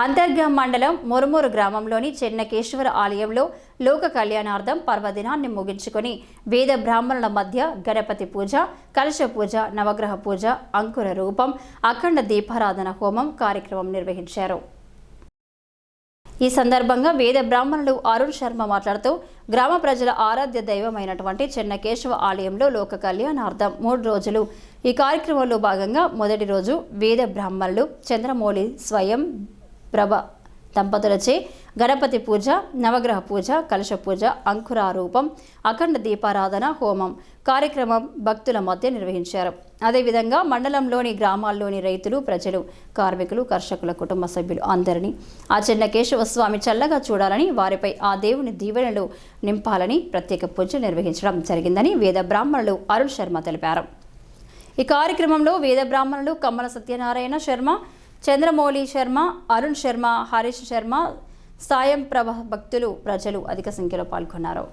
అంతర్గ్రామ్ మండలం మురుమూరు గ్రామంలోని చెన్నకేశ్వర ఆలయంలో లోక కళ్యాణార్థం పర్వదినాన్ని ముగించుకొని వేద బ్రాహ్మణుల మధ్య గణపతి పూజ కలశ పూజ నవగ్రహ పూజ అంకుర రూపం అఖండ దీపారాధన హోమం కార్యక్రమం నిర్వహించారు. ఈ సందర్భంగా వేద బ్రాహ్మణులు అరుణ్ శర్మ మాట్లాడుతూ గ్రామ ప్రజల ఆరాధ్య దైవమైనటువంటి చెన్నకేశవ ఆలయంలో లోక కళ్యాణార్థం మూడు రోజులు. ఈ కార్యక్రమంలో భాగంగా మొదటి రోజు వేద బ్రాహ్మణులు చంద్రమౌళి స్వయం ప్రభ దంపతులచే గణపతి పూజ నవగ్రహ పూజ కలశ పూజ అంకురారూపం అఖండ దీపారాధన హోమం కార్యక్రమం భక్తుల మధ్య నిర్వహించారు. అదేవిధంగా మండలంలోని గ్రామాల్లోని రైతులు ప్రజలు కార్మికులు కర్షకుల కుటుంబ సభ్యులు అందరినీ ఆ చిన్న కేశవస్వామి చల్లగా చూడాలని వారిపై ఆ దేవుని దీవెనలు నింపాలని ప్రత్యేక పూజ నిర్వహించడం జరిగిందని వేద బ్రాహ్మణులు అరుణ్ శర్మ తెలిపారు. ఈ కార్యక్రమంలో వేద బ్రాహ్మణులు కమ్మల సత్యనారాయణ శర్మ చంద్రమౌళి శర్మ అరుణ్ శర్మ హరీష్ శర్మ సాయం ప్రభ భక్తులు ప్రజలు అధిక సంఖ్యలో పాల్గొన్నారు.